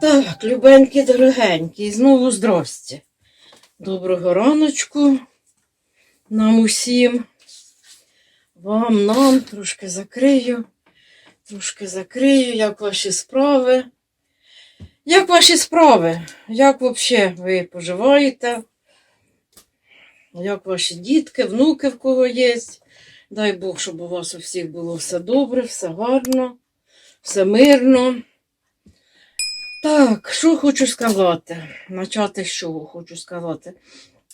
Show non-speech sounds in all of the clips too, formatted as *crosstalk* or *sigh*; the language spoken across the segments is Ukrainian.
Так, любенькі, дорогенькі, знову здрасте. Доброго раночку нам усім. Вам, нам трошки закрию, трошки закрию, як ваші справи. Як ваші справи? Як взагалі ви поживаєте? Як ваші дітки, внуки в кого є? Дай Бог, щоб у вас у всіх було все добре, все гарно, все мирно. Так, що хочу сказати? Начати з чого хочу сказати.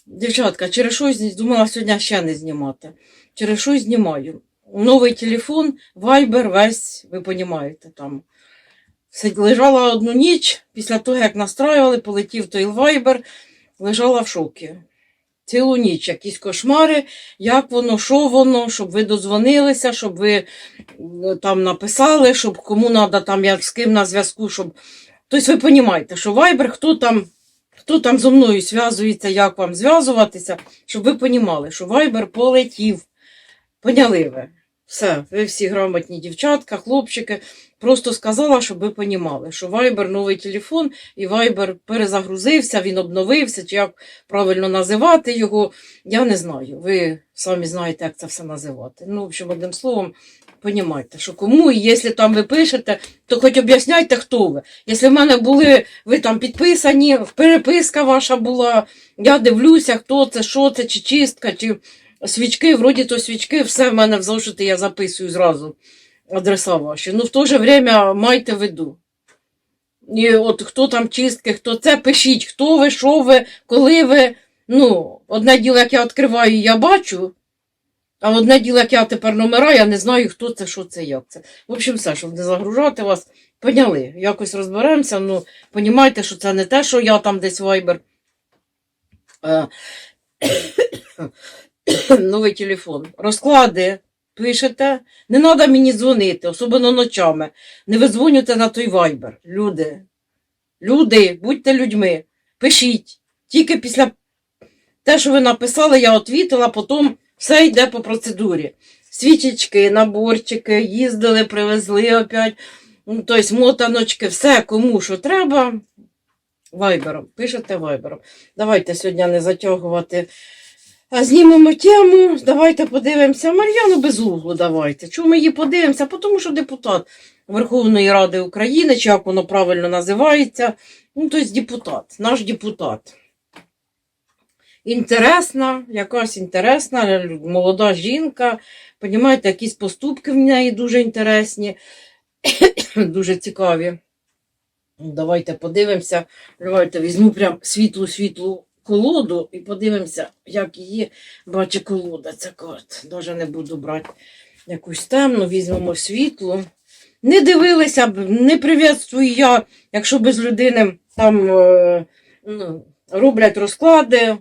Дівчатка, через що думала сьогодні ще не знімати. Через що знімаю? Новий телефон, Viber весь, ви розумієте, там. Лежала одну ніч, після того, як настраювали, полетів той Viber, лежала в шокі. Цілу ніч, якісь кошмари, як воно, що воно, щоб ви дозвонилися, щоб ви там написали, щоб кому треба там, як з ким на зв'язку, щоб Тобто ви розумієте, що Viber, хто там, хто там зі мною зв'язується, як вам зв'язуватися, щоб ви розуміли, що Viber полетів. Поняли ви? Все, ви всі грамотні дівчатка, хлопчики. Просто сказала, щоб ви розуміли, що Viber новий телефон, і Viber перезагрузився, він обновився, чи як правильно називати його, я не знаю. Ви самі знаєте, як це все називати. Ну, в общем, одним словом, Понімайте, що кому, і якщо там ви пишете, то хоч об'ясняйте, хто ви. Якщо в мене були, ви там підписані, переписка ваша була, я дивлюся, хто це, що це, чи чистка, чи свічки, вроді то свічки, все в мене в я записую зразу адреса ваші. Ну, в то же время майте в виду. І от хто там чистки, хто це, пишіть, хто ви, що ви, коли ви. Ну, одне діло, як я відкриваю, я бачу. А одне діло, як я тепер номера, я не знаю, хто це, що це, як це. В общем, все, щоб не загружати вас, поняли. Якось розберемося. Ну, понімайте, що це не те, що я там десь вайбер. Е, *coughs* Новий телефон. Розклади, пишете. Не треба мені дзвонити, особливо ночами. Не визвонюйте на той вайбер. Люди. Люди, будьте людьми. Пишіть. Тільки після те, що ви написали, я відвітила, потім. Все йде по процедурі. Свічечки, наборчики, їздили, привезли опять. Ну, тобто мотаночки, все кому що треба. Вайбером. Пишете вайбером. Давайте сьогодні не затягувати. А знімемо тему. Давайте подивимося. Мар'яну Безуглу давайте. Чому ми її подивимося? Тому що депутат Верховної Ради України, чи як воно правильно називається. Ну, тобто депутат, наш депутат інтересна, якась інтересна, молода жінка. Понімаєте, якісь поступки в неї дуже інтересні, *coughs* дуже цікаві. Давайте подивимося. Давайте візьму прям світлу-світлу колоду і подивимося, як її бачить колода. Ця карта. Даже не буду брати якусь темну, візьмемо світлу. Не дивилися б, не привітствую я, якщо без людини там е, ну, роблять розклади,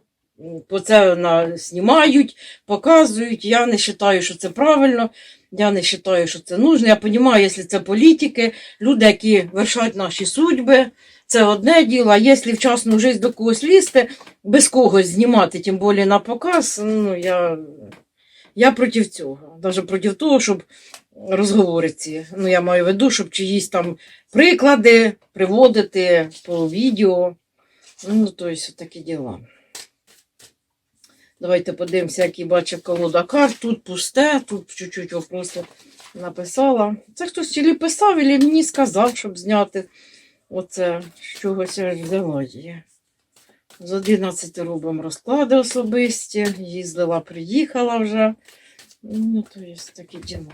по це на, знімають, показують. Я не вважаю, що це правильно, я не вважаю, що це нужно. Я розумію, якщо це політики, люди, які вершать наші судьби, це одне діло. А якщо в частну життя до когось лізти, без когось знімати, тим більше на показ, ну я, я проти цього. Навіть проти того, щоб розговори ці. Ну, я маю в виду, щоб чиїсь там приклади приводити по відео. Ну, тобто, такі діла. Давайте подивимося, який бачив колода карт. Тут пусте, тут чуть-чуть я просто написала. Це хтось чи писав, і мені сказав, щоб зняти оце з чогось я взяла її. З 11 робимо розклади особисті. Їздила, приїхала вже. Ну, то є такі діла.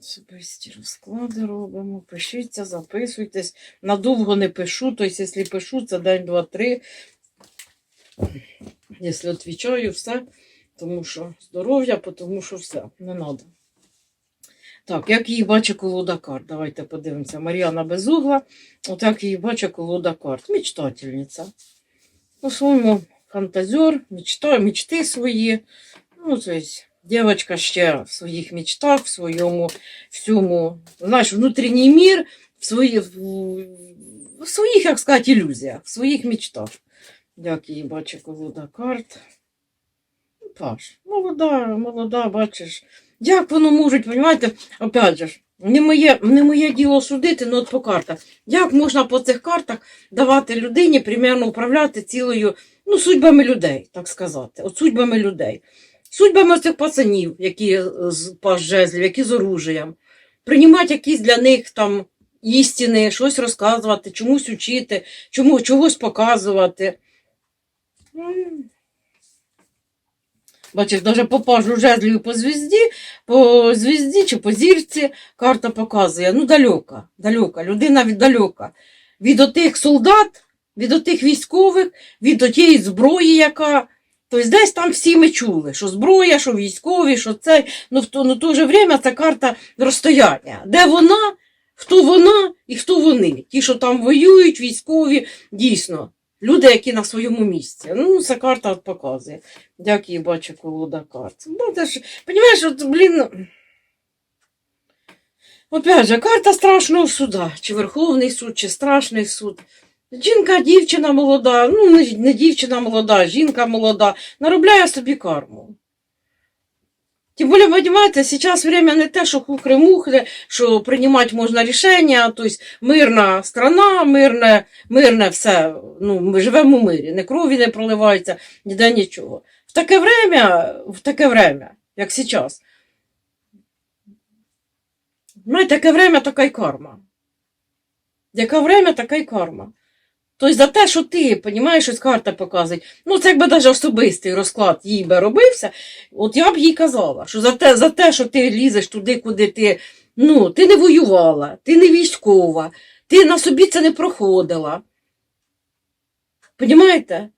Особисті розклади робимо. Пишіться, записуйтесь. Надовго не пишу, тобто, якщо пишу, це день, два, три. Якщо відповідаю, все, тому що здоров'я, тому що все, не треба. Так, як її бачить колода карт? Давайте подивимося. Мар'яна Безугла. Отак її бачить колода карт. Мечтательниця. По-своєму фантазер, мечта, мечти свої. Ну, тобто, дівчинка ще в своїх мечтах, в своєму всьому, знаєш, внутрішній мір, в, свої, в, в своїх, як сказати, ілюзіях, в своїх мечтах. Як її бачить колода карт. Паш, молода, молода, бачиш. Як воно можуть, розумієте, опять же, ж, Не моє, не моє діло судити, ну от по картах. Як можна по цих картах давати людині примерно управляти цілою, ну, судьбами людей, так сказати. От судьбами людей. Судьбами цих пацанів, які з пас жезлів, які з оружієм. Приймати якісь для них там істини, щось розказувати, чомусь учити, чому, чогось показувати. Бачиш, навіть по пажу жезлів по звізді, по звізді чи по зірці карта показує. Ну, далека, далека, людина віддалека. Від отих солдат, від отих військових, від отієї зброї, яка. Тобто десь там всі ми чули, що зброя, що військові, що це. Ну в то, ну, то же время це карта розстояння. Де вона, хто вона і хто вони. Ті, що там воюють, військові, дійсно. Люди, які на своєму місці. Ну, ця карта показує. її бачу, колода карт. Ну, це ж, Понімаєш, от, блін. Опять же, карта страшного суда. Чи Верховний суд, чи страшний суд. Жінка, дівчина молода, ну не дівчина молода, жінка молода, наробляє собі карму. Тим більше, розумієте, зараз время не те, що хухри-мухри, що приймати можна рішення, тобто мирна страна, мирне, мирне все, ну, ми живемо в мирі, не крові не проливається, ніде нічого. В таке время, в таке время, як зараз, ну, таке время, така й карма. Яке время, така й карма. Тобто за те, що ти, понімаєш, ось карта показує, ну це якби навіть особистий розклад їй би робився, от я б їй казала, що за те, за те, що ти лізеш туди, куди ти, ну, ти не воювала, ти не військова, ти на собі це не проходила. Понімаєте?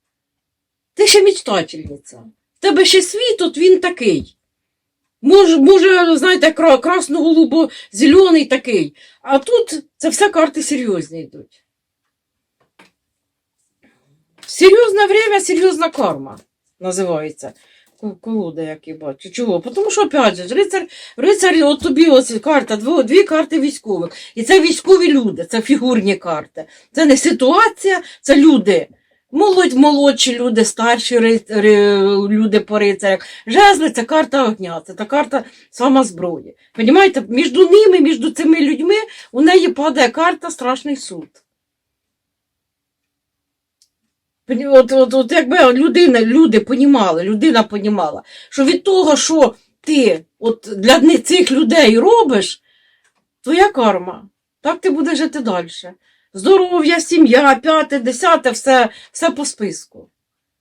Ти ще мечтательниця. В тебе ще світ, от він такий. Може, може, знаєте, кра- красно-голубо-зелений такий. А тут це все карти серйозні йдуть. Серйозне время, серйозна карма називається. Колода, як я бачу. Чого? Тому що, опять же, рицар, рицар, от тобі ось карта, дво, дві карти військових. І це військові люди, це фігурні карти. Це не ситуація, це люди. Молодь, молодші люди, старші люди по рицарях. Жезли це карта огня, це та карта сама зброї. Понімаєте, між ними, між цими людьми у неї падає карта Страшний суд. От, от, от якби людина, люди понімали, людина понімала, що від того, що ти от для цих людей робиш, твоя карма. Так ти будеш жити далі. Здоров'я, сім'я, п'яте, десяте, все, все по списку.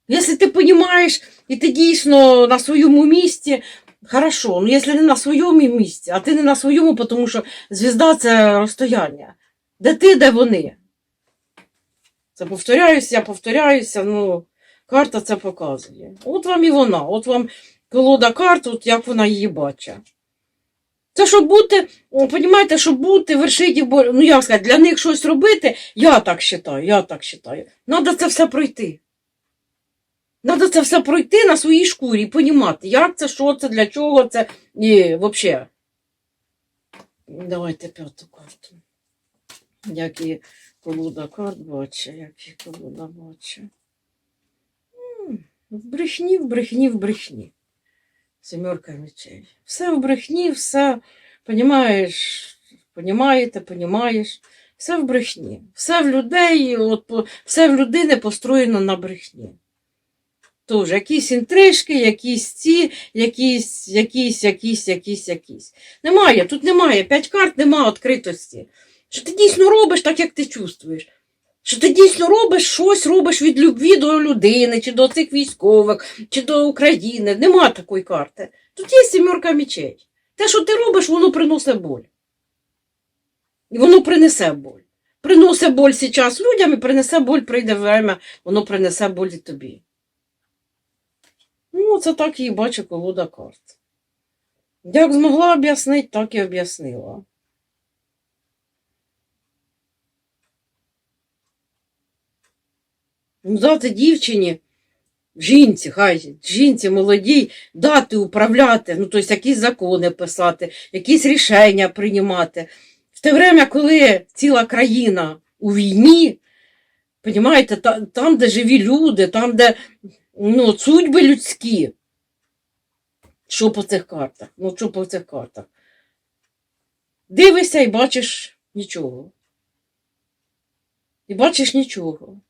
Якщо ти понімаєш і ти дійсно на своєму місці, хорошо, ну якщо не на своєму місці, а ти не на своєму, тому що звізда це розстояння. Де ти, де вони? Це повторяюся, повторяюся, ну, карта це показує. От вам і вона, от вам колода карт, от як вона її бачить. Це щоб бути, о, понімаєте, щоб бути вершиті, ну як сказати, для них щось робити, я так вважаю, я так вважаю. Надо це все пройти. Надо це все пройти на своїй шкурі, понімати, як це, що це, для чого це, і взагалі. Давайте п'яту карту. Як і колода карт бачить, як і колода бачить. В брехні, в брехні, в брехні. Семерка мечей. Все в брехні, все, понімаєш, понімаєте, понімаєш. Все в брехні. Все в людей, от, все в людини построєно на брехні. Тож, якісь інтрижки, якісь ці, якісь, якісь, якісь, якісь, якісь. Немає, тут немає. П'ять карт, немає відкритості. Що ти дійсно робиш так, як ти чувствуєш. Що ти дійсно робиш щось, робиш від любві до людини, чи до цих військових, чи до України. Нема такої карти. Тут є сімерка мечей. Те, що ти робиш, воно приносить боль. І воно принесе боль. Приносить боль зараз людям і принесе боль, прийде время, воно принесе боль і тобі. Ну, це так і бачу колода карт. Як змогла об'яснити, так і об'яснила. Дати дівчині, жінці, хай жінці молодій, дати управляти, ну, тобто якісь закони писати, якісь рішення приймати. В те время, коли ціла країна у війні, Понімаєте, там, де живі люди, там, де ну, судьби людські. Що по цих картах? Ну, що по цих картах? дивишся і бачиш нічого. І бачиш нічого.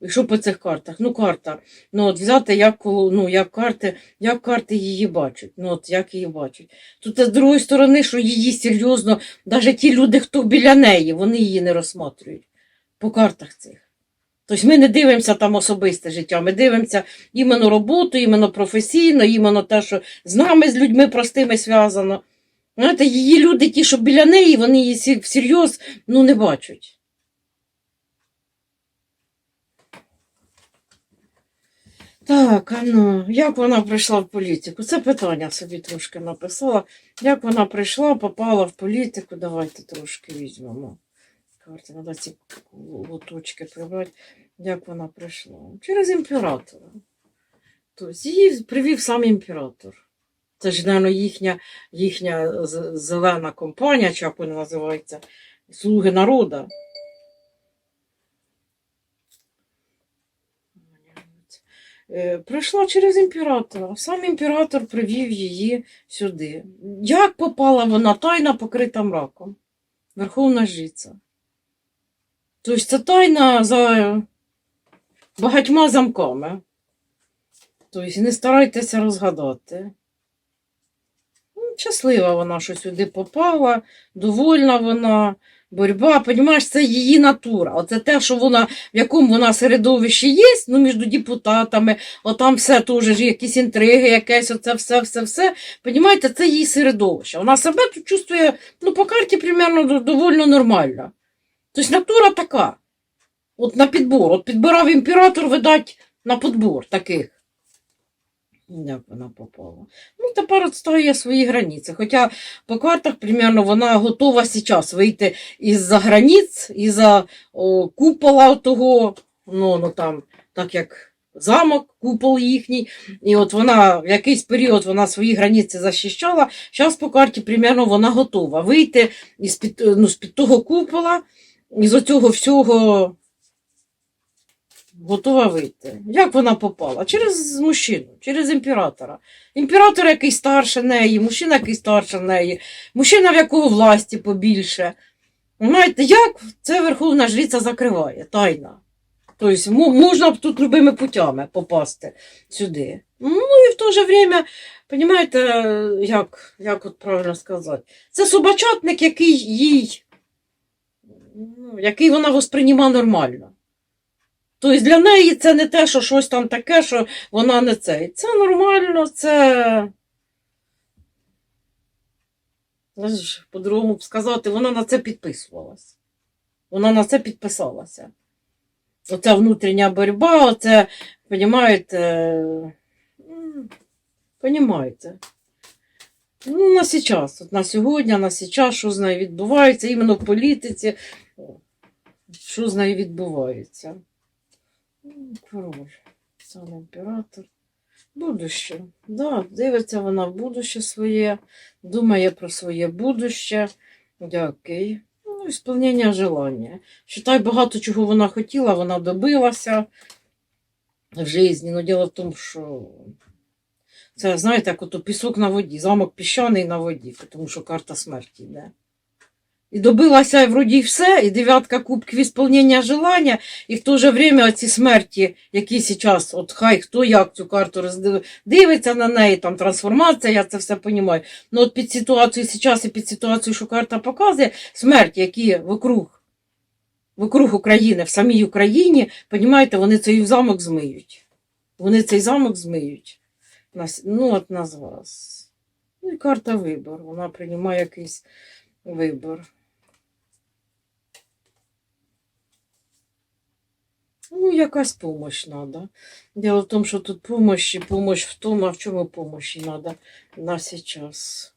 І що по цих картах? Ну, карта. Ну, от взяти, як, ну, як карти, як карти її бачать. Ну, от як її бачать. Тут з другої сторони, що її серйозно, навіть ті люди, хто біля неї, вони її не розсматрюють по картах цих. Тобто ми не дивимося там особисте життя, ми дивимося іменно роботу, іменно професійно, іменно те, що з нами, з людьми простими зв'язано. Знаєте, її люди, ті, що біля неї, вони її всерйоз ну, не бачать. Так, а ну, як вона прийшла в політику? Це питання собі трошки написала. Як вона прийшла, попала в політику, давайте трошки візьмемо. Карти, треба ці лоточки прибрати. Як вона прийшла? Через імператора. Тобто її привів сам імператор. Це ж, мабуть, їхня, їхня зелена компанія, чи як вона називається, Слуги народу. Е, Прийшла через імператора. Сам імператор привів її сюди. Як попала вона тайна покрита мраком? Верховна жриця. Тобто це тайна за багатьма замками. Тобто не старайтеся розгадати. Ну, щаслива вона, що сюди попала, довольна вона, боротьба, понімаєш, це її натура. Оце те, що вона, в якому вона середовищі є, ну, між депутатами, отам все теж якісь інтриги, якесь, оце все, все, все. Понімаєте, це її середовище. Вона себе тут чувствує, ну, по карті, примерно, до- довольно нормально. Тобто натура така. От на підбор. От підбирав імператор, видать, на підбор таких. Як вона попала? Ну, тепер стає свої границі. Хоча по картах, примерно, вона готова зараз вийти із-за границь, із-за купола того, ну, ну там, так як замок, купол їхній. І от вона в якийсь період вона свої границі захищала. Зараз по карті, примерно, вона готова вийти із-під, ну, з-під того купола, із оцього всього готова вийти. Як вона попала? Через мужчину, через імператора. Імператор, який старше неї, мужчина, який старше неї, мужчина, в якого власті побільше. Знаєте, як це Верховна Жриця закриває, тайна. Тобто можна б тут любими путями попасти сюди. Ну і в то же время, розумієте, як, як от правильно сказати, це собачатник, який їй, ну, який вона восприймає нормально. Тобто для неї це не те, що щось там таке, що вона не це. Це нормально, це. По-другому б сказати, вона на це підписувалась. Вона на це підписалася. Оця внутрішня боротьба, оце, понімаєте, понімаєте. Ну, на сейчас, от на сьогодні, на сейчас, що з нею відбувається, іменно в політиці, що з нею відбувається. Король, сам імператор. Будуще. Да, дивиться вона в будуще своє, думає про своє будуще. Дякую. Ну, ісполнення желання. Считай, багато чого вона хотіла, вона добилася в житті. Ну, діло в тому, що це, знаєте, як ото пісок на воді, замок піщаний на воді, тому що карта смерті йде. І добилася вроді все, і дев'ятка кубків ісполнення желання, і в то же время ці смерті, які зараз, от хай хто як цю карту роздив... дивиться на неї, там трансформація, я це все розумію. Ну от під ситуацію зараз і під ситуацію, що карта показує, смерті, які вокруг, вокруг України, в самій Україні, розумієте, вони цей замок змиють. Вони цей замок змиють. Ну, от нас вас. Ну і карта вибор. Вона приймає якийсь вибор. Ну, якась помощь надо. Дело в том, что тут помощь и помощь в том, а в чем и помощь надо на сейчас.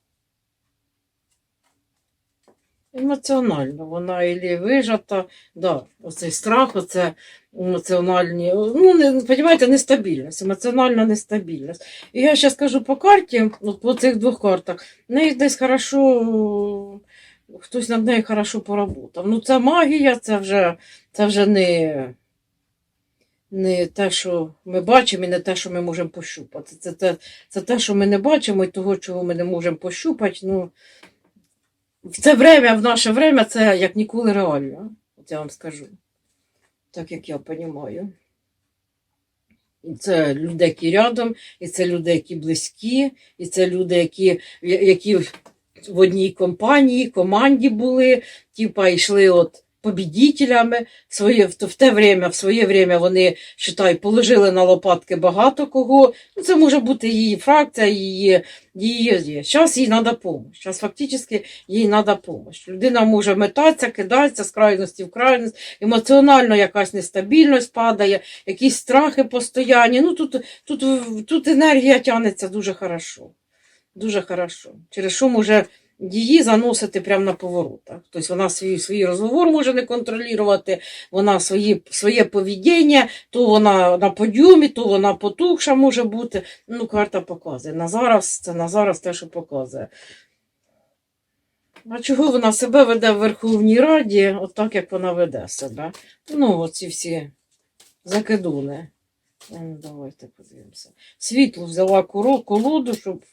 Емоціонально, вона і вижата, да, оцей страх, оце емоціональні, ну, не, розумієте, нестабільність, емоціональна нестабільність. І я зараз кажу по карті, от по цих двох картах, в неї десь хорошо, хтось над нею хорошо поработав. Ну, це магія, це вже, це вже не, не те, що ми бачимо, і не те, що ми можемо пощупати. Це те, це те, що ми не бачимо, і того, чого ми не можемо пощупати. Ну, в це время, в наше время, це як ніколи реально. От я вам скажу. Так як я розумію. Це люди, які рядом, і це люди, які близькі, і це люди, які, які в одній компанії, команді були, типа йшли от побідітелями. В своє, в, те время, в своє время вони, считай, положили на лопатки багато кого. Ну, це може бути її фракція, її, її. Зараз їй треба допомога. Зараз фактично їй треба допомога. Людина може метатися, кидатися з крайності в крайність, емоціонально якась нестабільність падає, якісь страхи постоянні. Ну, тут, тут, тут енергія тягнеться дуже хорошо. Дуже хорошо. Через що може її заносити прямо на поворотах. Тобто вона свій, свій розговор може не контролювати, вона свої, своє поведіння, то вона на подйомі, то вона потухша може бути. Ну, карта показує. На зараз це на зараз те, що показує. А чого вона себе веде в Верховній Раді, от так, як вона веде себе? Ну, оці всі закидуни. Давайте подивимося. Світло взяла колоду, щоб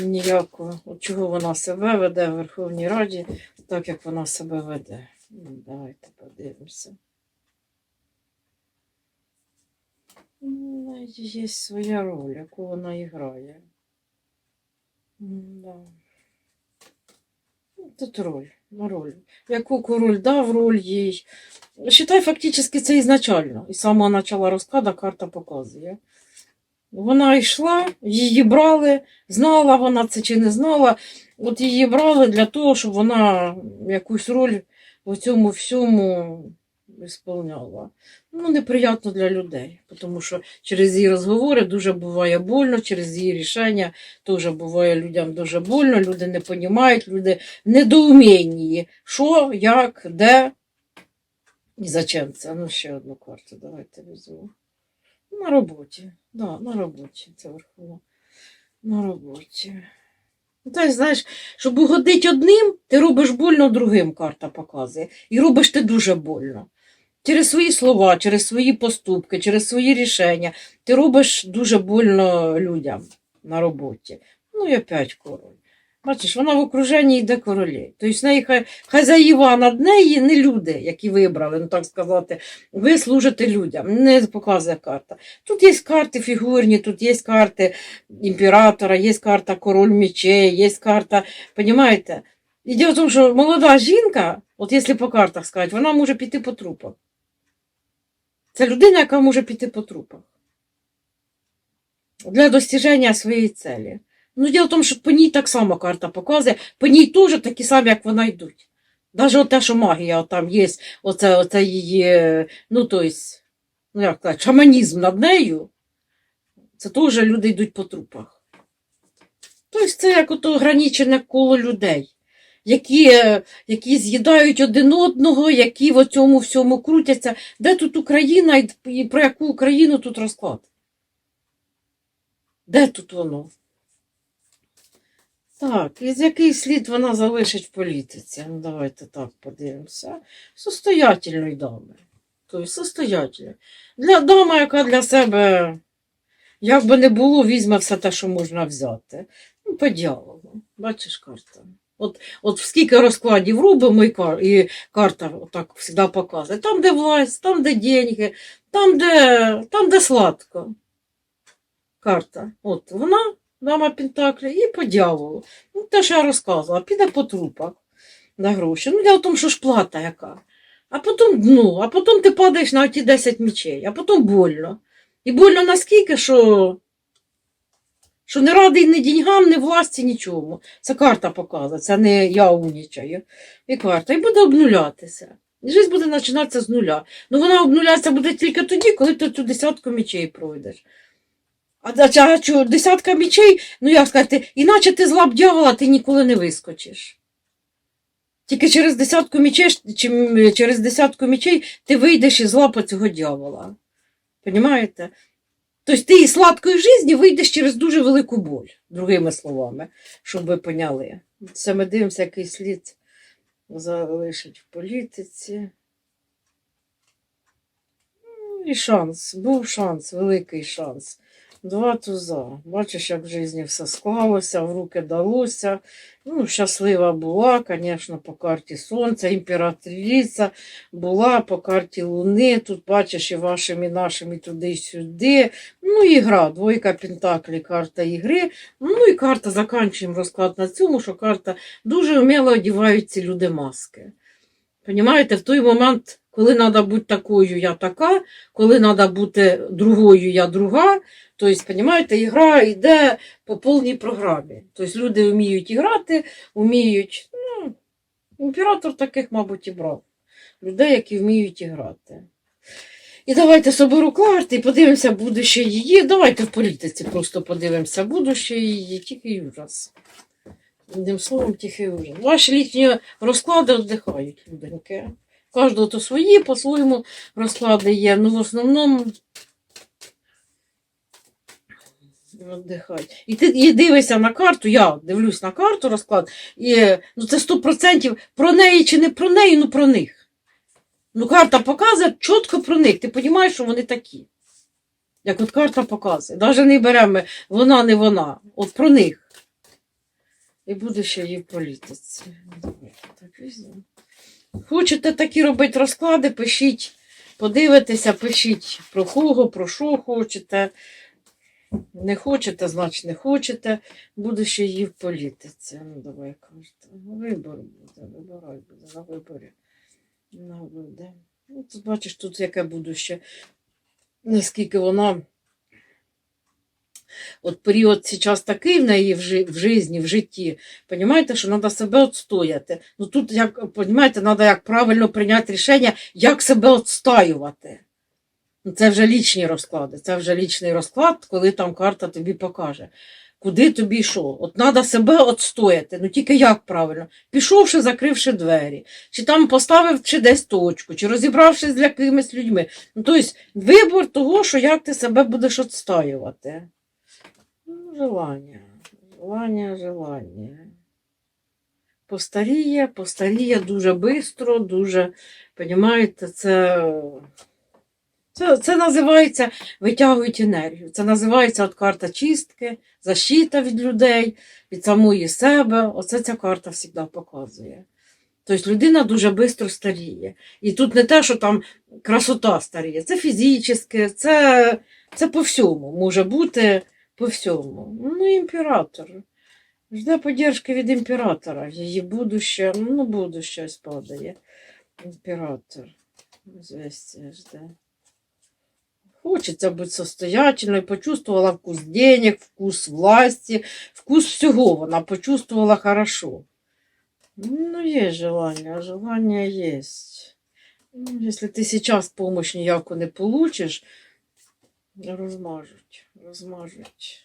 ніякого. Чого вона себе веде в Верховній Раді, так як вона себе веде. Ну, давайте подивимося. Ну, Є своя роль, яку вона грає. Да. Ну, Тут роль, роль. Яку король дав роль їй. Считай, фактично це ізначально. І з самого начала розкладу карта показує. Вона йшла, її брали, знала вона це чи не знала. От її брали для того, щоб вона якусь роль в цьому всьому виконувала. Ну, неприємно для людей, тому що через її розговори дуже буває больно, через її рішення теж буває людям дуже больно, люди не розуміють, люди недоумінні, що, як, де і зачем це. Ну, ще одну карту давайте візьму. На роботі. Да, на роботі. Це верхово. На роботі. Та, знаєш, щоб угодити одним, ти робиш больно другим, карта показує. І робиш ти дуже больно. Через свої слова, через свої поступки, через свої рішення. Ти робиш дуже больно людям на роботі. Ну і опять король. Бачиш, вона в окруженні йде королі. Тобто в неї хазяїва над неї не люди, які вибрали, ну так сказати, ви служите людям, не показує карта. Тут є карти фігурні, тут є карти імператора, є карта король мечей, є карта, розумієте? І діло в тому, що молода жінка, от якщо по картах сказати, вона може піти по трупах. Це людина, яка може піти по трупах. Для достіження своєї цілі. Ну, діло в тому, що по ній так само карта показує, по ній теж такі самі, як вона йдуть. Навіть те, що магія там є, оце, оце її, ну, то ну як так, шаманізм над нею, це теж люди йдуть по трупах. Тобто це як ото ограничене коло людей, які, які з'їдають один одного, які в цьому всьому крутяться. Де тут Україна і про яку Україну тут розклад? Де тут воно? Так, і який слід вона залишить в політиці? Ну, давайте так подивимося. Состоятельної дами. Тобто состоятельної. Для дама, яка для себе, як би не було, візьме все те, що можна взяти. Ну, по дьяволу. Бачиш карта. От, от скільки розкладів робимо, і, кар, і карта так завжди показує. Там, де власть, там, де деньги, там, де, там, де сладко. Карта. От вона дама Пентаклі, і по дьяволу. Ну, те, що я розказувала, піде по трупах на гроші. Ну, діло в тому, що ж плата яка. А потім дно, а потім ти падаєш на ті 10 мічей, а потім больно. І больно наскільки, що, що не радий ні деньгам, ні власті, нічому. Це карта показує, це не я умнічаю. І карта. І буде обнулятися. І життя буде починатися з нуля. Ну вона обнулятися буде тільки тоді, коли ти цю десятку мічей пройдеш. А а чо, десятка мічей, ну як сказати, іначе ти з лап дьявола ти ніколи не вискочиш. Тільки через десятку мічей, чи через десятку мічей ти вийдеш із лапа цього дьявола. Понімаєте? Тобто ти із сладкої житті вийдеш через дуже велику боль, другими словами, щоб ви поняли. Це ми дивимося, який слід залишить в політиці. Ну, І шанс, був шанс, великий шанс. Два туза. Бачиш, як в житті все склалося, в руки далося. Ну, щаслива була, звісно, по карті Сонця, імператриця була по карті Луни. Тут бачиш і вашими, і нашими туди і сюди. Ну, і гра, двойка Пентаклі, карта ігри. Ну і карта, заканчуємо розклад на цьому, що карта дуже вміло одягають ці люди маски. Понімаєте, в той момент, коли треба бути такою, я така, коли треба бути другою, я друга. Тобто, понімаєте, ігра йде по повній програмі. Тобто люди вміють грати, вміють. Ну, імператор таких, мабуть, і брав. Людей, які вміють грати. І давайте соберу карти і подивимося будуще її. Давайте в політиці просто подивимося будуще її, тільки ужас. Одним словом, тихий ужас. Ваші літні розклади віддихають, люденьки. Кожного то свої, по-своєму розклади є. Ну, в основному віддихають. І ти і дивишся на карту, я дивлюсь на карту розклад, і ну, це 100% про неї чи не про неї, ну про них. Ну, карта показує чітко про них. Ти розумієш, що вони такі. Як от карта показує. Навіть не беремо вона, не вона. От про них. І буде ще її в політиці. Так візьмемо. Хочете такі робити розклади, пишіть, подивитеся, пишіть про кого, про що хочете. Не хочете, значить не хочете. Буде ще її в політиці. Ну, давай кажете. Вибор буде, вибирай буде на виборі. На буде. Ну, тут бачиш, тут яке будуще. Наскільки вона. От період зараз такий в неї в, жи- в житті, в житті. Понімаєте, що треба себе відстояти. Ну тут, як, понімаєте, треба як правильно прийняти рішення, як себе відстоювати. Ну, Це вже лічні розклади. Це вже лічний розклад, коли там карта тобі покаже. Куди тобі що? От треба себе відстояти. Ну тільки як правильно? Пішовши, закривши двері, чи там поставив чи десь точку, чи розібравшись з якимись людьми. Ну, тобто вибор того, що як ти себе будеш відстоювати. Желання. Желання, желання. Постаріє, постаріє дуже швидко, дуже, понімаєте, це. Це, це називається витягують енергію. Це називається от карта чистки, защита від людей, від самої себе. Оце ця карта завжди показує. Тобто людина дуже швидко старіє. І тут не те, що там красота старіє, це фізично, це, це по всьому може бути по всьому. Ну, імператор. Жде поддержки від імператора. Її будуще, ну, будуще ось падає. Імператор. Звістя жде. Хочеться бути состоятельною, почувствовала вкус денег, вкус власти, вкус всього вона почувствовала хорошо. Ну, є желання, желання є. Ну, якщо ти зараз помощь ніяку не получиш, розмажуть, розмажуть.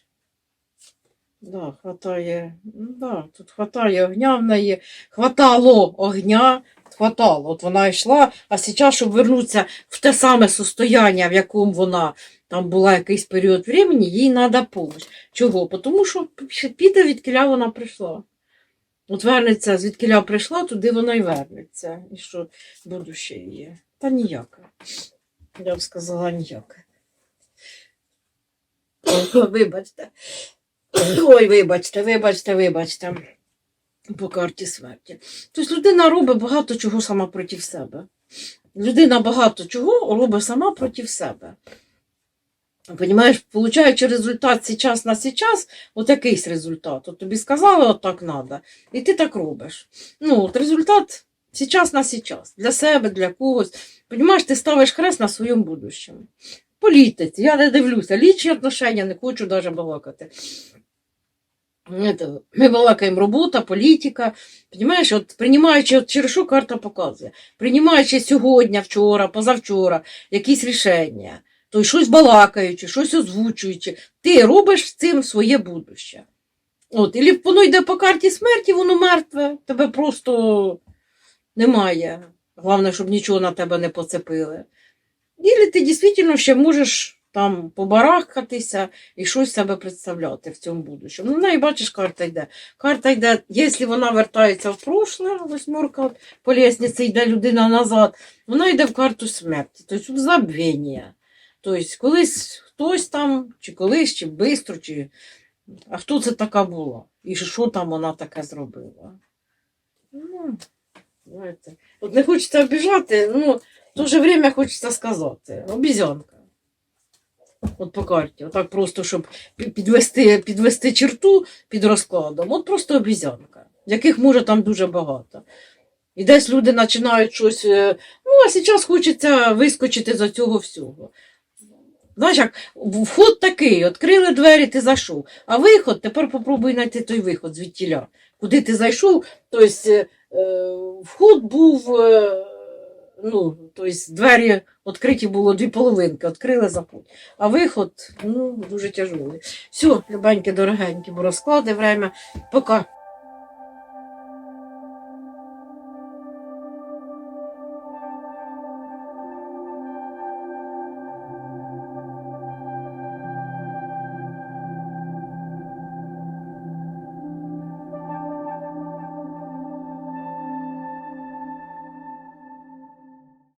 Да, хватає, ну да, тут хватає огня в неї, хватало огня, хватало. От вона йшла, а зараз, щоб вернутися в те саме состояння, в якому вона там була якийсь період времени, їй треба допомога. Чого? Тому що піде, відкіля вона прийшла. От вернеться, звідкіля прийшла, туди вона й вернеться. І що будуще є? Та ніяке. Я б сказала ніяке. Вибачте. Ой, вибачте, вибачте, вибачте. По карті смерті. Тобто людина робить багато чого сама проти себе. Людина багато чого робить сама проти себе. Понімаєш, получаючи результат сейчас на сейчас, от якийсь результат. От тобі сказали, от так треба. І ти так робиш. Ну, от результат сейчас на сейчас. Для себе, для когось. Понімаєш, ти ставиш хрест на своєму будущому. Політиці, я не дивлюся. Лічні отношення, не хочу навіть балакати. Ми балакаємо робота, політика. Понимаєш, от приймаючи, от через що карта показує, приймаючи сьогодні, вчора, позавчора якісь рішення, то щось балакаючи, щось озвучуючи, ти робиш з цим своє будуще. От, і воно йде по карті смерті, воно мертве, тебе просто немає. Головне, щоб нічого на тебе не поцепили. І ти дійсно ще можеш там побарахатися і щось себе представляти в цьому будущому. Ну, і бачиш, карта йде. Карта йде, якщо вона вертається в прошле, восьмерка по лестниці йде людина назад, вона йде в карту смерті, тобто забвення. Тобто, колись хтось там, чи колись, чи бистро, чи. А хто це така була? І що там вона таке зробила? Ну, знаєте, от не хочеться обіжати, ну, в то же время хочеться сказати. Обізянка. От по карті. Отак просто, щоб підвести, підвести черту під розкладом. От просто обізянка, яких може там дуже багато. І десь люди починають щось. е, Ну, а зараз хочеться вискочити за цього всього. Знаєш, як вход такий, відкрили двері, ти зайшов. А виход, тепер попробуй знайти той виход звідтіля. Куди ти зайшов, тобто вход був, е, ну, тобто двері відкриті було дві половинки, відкрили за путь. А виход, ну, дуже тяжкий. Все, любенькі, дорогенькі, бо розклади время. Пока.